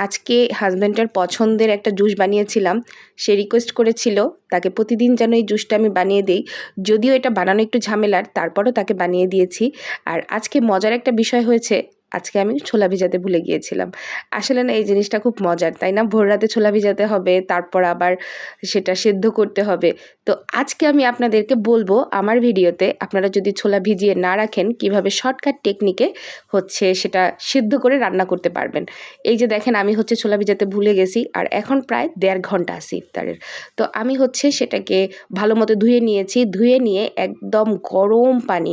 আজকে হাজব্যান্ডের পছন্দের একটা জুস বানিয়েছিলাম, সে রিকোয়েস্ট করেছিল, তাকে প্রতিদিন যেন এই জুসটা আমি বানিয়ে দিই। যদিও এটা বানানো একটু ঝামেলার, তারপরও তাকে বানিয়ে দিয়েছি। আর আজকে মজার একটা বিষয় হয়েছে আজকে আমি ছোলা ভিজাতে ভুলে গিয়েছিলাম। আসলে না, এই জিনিসটা খুব মজার, তাই না? ভোর রাতে ছোলা ভিজাতে হবে, তারপর আবার সেটা সেদ্ধ করতে হবে। তো আজকে আমি আপনাদেরকে বলব, আমার ভিডিওতে আপনারা যদি ছোলা ভিজিয়ে না রাখেন, কীভাবে শর্টকাট টেকনিকে হচ্ছে সেটা সিদ্ধ করে রান্না করতে পারবেন। এই যে দেখেন, আমি হচ্ছে ছোলা ভিজাতে ভুলে গেছি, আর এখন প্রায় দেড় ঘণ্টা আছে ইফতারের। তো আমি হচ্ছে সেটাকে ভালো মতো ধুয়ে নিয়েছি, ধুয়ে নিয়ে একদম গরম পানি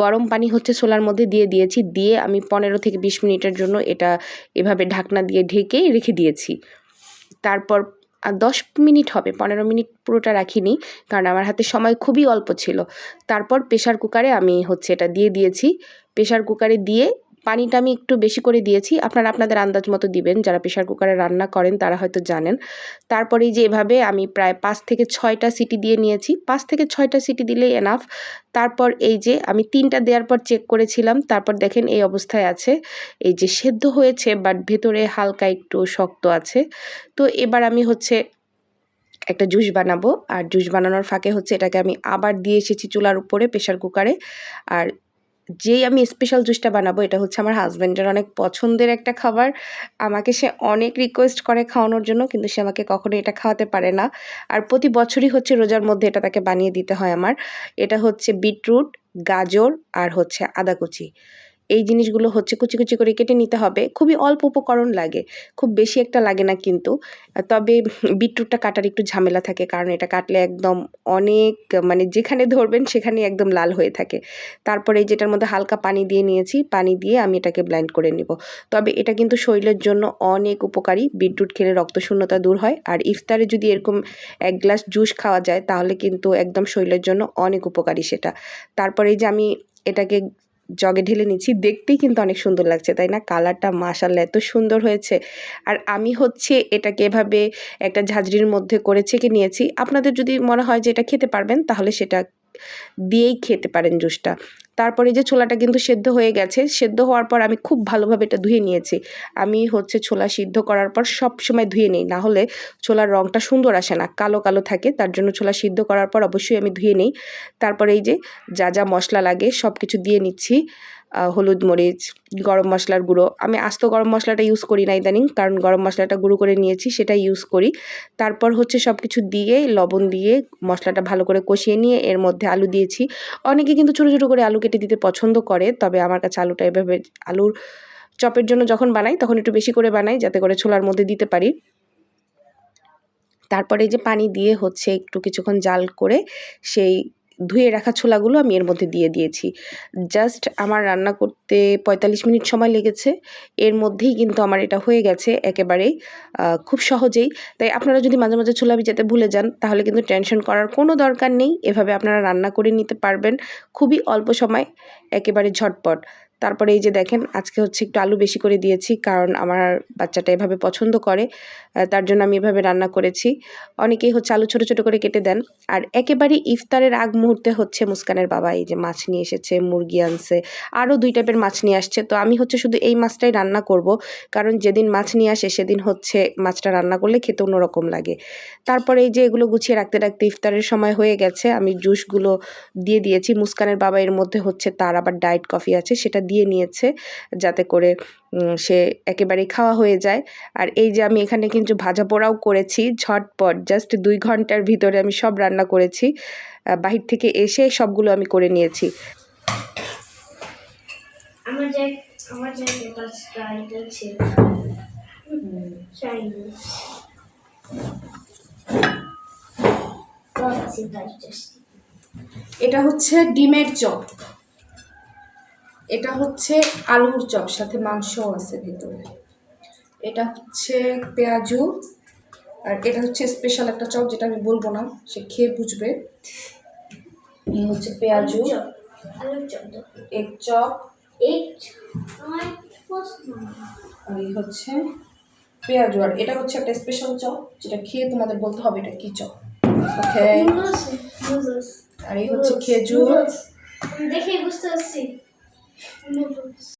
গরম পানি হচ্ছে ছোলার মধ্যে দিয়ে দিয়েছি, দিয়ে আমি পনেরো থেকে বিশ মিনিটের জন্য এটা এভাবে ঢাকনা দিয়ে ঢেকে রেখে দিয়েছি। তারপর আর দশ মিনিট হবে, পনেরো মিনিট পুরোটা রাখিনি কারণ আমার হাতে সময় খুবই অল্প ছিল। তারপর প্রেশার কুকারে আমি হচ্ছে এটা দিয়ে দিয়েছি। প্রেশার কুকারে দিয়ে পানিটা আমি একটু বেশি করে দিয়েছি। আপনারা আপনাদের আন্দাজ মতো দিবেন। যারা প্রেশার কুকারে রান্না করেন, তারা হয়তো জানেন। তারপরে যে এভাবে আমি প্রায় পাঁচ থেকে ছয়টা সিটি দিয়ে নিয়েছি। পাঁচ থেকে ছয়টা সিটি দিলেই এনাফ তারপর এই যে আমি তিনটা দেওয়ার পর চেক করেছিলাম। তারপর দেখেন এই অবস্থায় আছে। এই যে সেদ্ধ হয়েছে বাট ভেতরে হালকা একটু শক্ত আছে। তো এবার আমি হচ্ছে একটা জুস বানাবো। আর জুস বানানোর ফাঁকে হচ্ছে এটাকে আমি আবার দিয়ে এসেছি চুলার উপরে প্রেশার কুকারে। আর যেই আমি স্পেশাল জুসটা বানাবো, এটা হচ্ছে আমার হাজব্যান্ডের অনেক পছন্দের একটা খাবার। আমাকে সে অনেক রিকোয়েস্ট করে খাওয়ানোর জন্য, কিন্তু সে আমাকে কখনো এটা খাওয়াতে পারে না। আর প্রতি বছরই হচ্ছে রোজার মধ্যে এটা তাকে বানিয়ে দিতে হয় আমার। এটা হচ্ছে বিটরুট, গাজর আর হচ্ছে আদা কুচি। এই জিনিসগুলো হচ্ছে কুচি কুচি করে কেটে নিতে হবে। খুবই অল্প উপকরণ লাগে, খুব বেশি একটা লাগে না কিন্তু। তবে বিটরুটটা কাটার একটু ঝামেলা থাকে, কারণ এটা কাটলে একদম অনেক মানে যেখানে ধরবেন সেখানে একদম লাল হয়ে থাকে। তারপরে যেটার মধ্যে হালকা পানি দিয়ে নিয়েছি, পানি দিয়ে আমি এটাকে ব্লাইন্ড করে নিব। তবে এটা কিন্তু শরীরের জন্য অনেক উপকারী, বিটরুট খেলে রক্তশূন্যতা দূর হয়। আর ইফতারে যদি এরকম এক গ্লাস জুস খাওয়া যায়, তাহলে কিন্তু একদম শরীরের জন্য অনেক উপকারী সেটা। তারপরে যে আমি এটাকে জগে ঢেলে নিচ্ছি, দেখতেই কিন্তু অনেক সুন্দর লাগছে, তাই না? কালারটা মাসাল্লা এত সুন্দর হয়েছে। আর আমি হচ্ছে এটাকে এভাবে একটা ঝাঁঝরির মধ্যে করে ছেঁকে নিয়েছি। আপনাদের যদি মনে হয় যে এটা খেতে পারবেন, তাহলে সেটা দিয়েই খেতে পারেন জুসটা। তারপরে যে ছোলাটা কিন্তু সেদ্ধ হয়ে গেছে, সেদ্ধ হওয়ার পর আমি খুব ভালোভাবে এটা ধুয়ে নিয়েছি। আমি হচ্ছে ছোলা সিদ্ধ করার পর সব সময় ধুয়ে নিই, না হলে ছোলার রঙটা সুন্দর আসে না, কালো কালো থাকে, তার জন্য ছোলা সিদ্ধ করার পর অবশ্যই আমি ধুয়ে নিই। তারপরে এই যে যা যা মশলা লাগে সব কিছু দিয়ে নিচ্ছি হলুদ মরিচ, গরম মশলার গুঁড়ো। আমি আস্ত গরম মশলাটা ইউজ করি না ইদানিং, কারণ গরম মশলাটা গুঁড়ো করে নিয়েছি সেটা ইউজ করি। তারপর হচ্ছে সব কিছু দিয়ে, লবণ দিয়ে মশলাটা ভালো করে কষিয়ে নিয়ে এর মধ্যে আলু দিয়েছি। অনেকে কিন্তু ছোটো ছোটো করে আলু কেটে দিতে পছন্দ করে, তবে আমার কাছে আলুটা এভাবে আলুর চপের জন্য যখন বানাই তখন একটু বেশি করে বানাই যাতে করে ছোলার মধ্যে দিতে পারি। তারপরে যে পানি দিয়ে হচ্ছে একটু কিছুক্ষণ জাল করে সেই ধুয়ে রাখা ছোলাগুলো আমি এর মধ্যে দিয়ে দিয়েছি। জাস্ট আমার রান্না করতে পঁয়তাল্লিশ মিনিট সময় লেগেছে। এর মধ্যেই কিন্তু আমার এটা হয়ে গেছে একেবারেই খুব সহজেই। তাই আপনারা যদি মাঝে মাঝে ছোলা ভিজাতে ভুলে যান, তাহলে কিন্তু টেনশন করার কোনো দরকার নেই। এভাবে আপনারা রান্না করে নিতে পারবেন। খুবই অল্প সময়, একেবারে ঝটপট। তারপরে এই যে দেখেন, আজকে হচ্ছে একটু আলু বেশি করে দিয়েছি, কারণ আমার বাচ্চাটা এভাবে পছন্দ করে তার জন্য আমি এভাবে রান্না করেছি। অনেকেই হচ্ছে আলু ছোটো ছোটো করে কেটে দেন। আর একেবারে ইফতারের আগ মুহূর্তে হচ্ছে মুস্কানের বাবা এই যে মাছ নিয়ে এসেছে, মুরগি আনছে, আরও দুই টাইপের মাছ নিয়ে আসছে। তো আমি হচ্ছে শুধু এই মাছটাই রান্না করব, কারণ যেদিন মাছ নিয়ে আসে সেদিন হচ্ছে মাছটা রান্না করলে খেতে অন্যরকম লাগে। তারপরে এই যে এগুলো গুছিয়ে রাখতে রাখতে ইফতারের সময় হয়ে গেছে, আমি জুসগুলো দিয়ে দিয়েছি। মুস্কানের বাবা এর মধ্যে হচ্ছে তার আবার ডায়েট কফি আছে, সেটা দিয়ে নিয়েছে যাতে করে সে একেবারেই খাওয়া হয়ে যায়। আর এই যে আমি এখানে কিন্তু ভাজা পোড়াও করেছি ঝটপট জাস্ট দুই ঘণ্টার ভিতরে আমি সব রান্না করেছি। বাহির থেকে এসে সবগুলো আমি করে নিয়েছি। আমার যে আমার যে ছিল এটা হচ্ছে ডিমের চপ। এটা হচ্ছে আলুর চপ সাথে মাংসও আছে ভেতরে। এটা হচ্ছে পেঁয়াজু আর এটা হচ্ছে স্পেশাল একটা চপ যেটা আমি বলব না সে খেয়ে বুঝবে। এই হচ্ছে পেঁয়াজু। এক চপ আর এই হচ্ছে পেঁয়াজু। আর এটা হচ্ছে একটা স্পেশাল চপ যেটা খেয়ে তোমাদের বলতে হবে এটা কি চপ। ওকে আর এই হচ্ছে খেজুর। দেখে বুঝতে পারছি। I am not.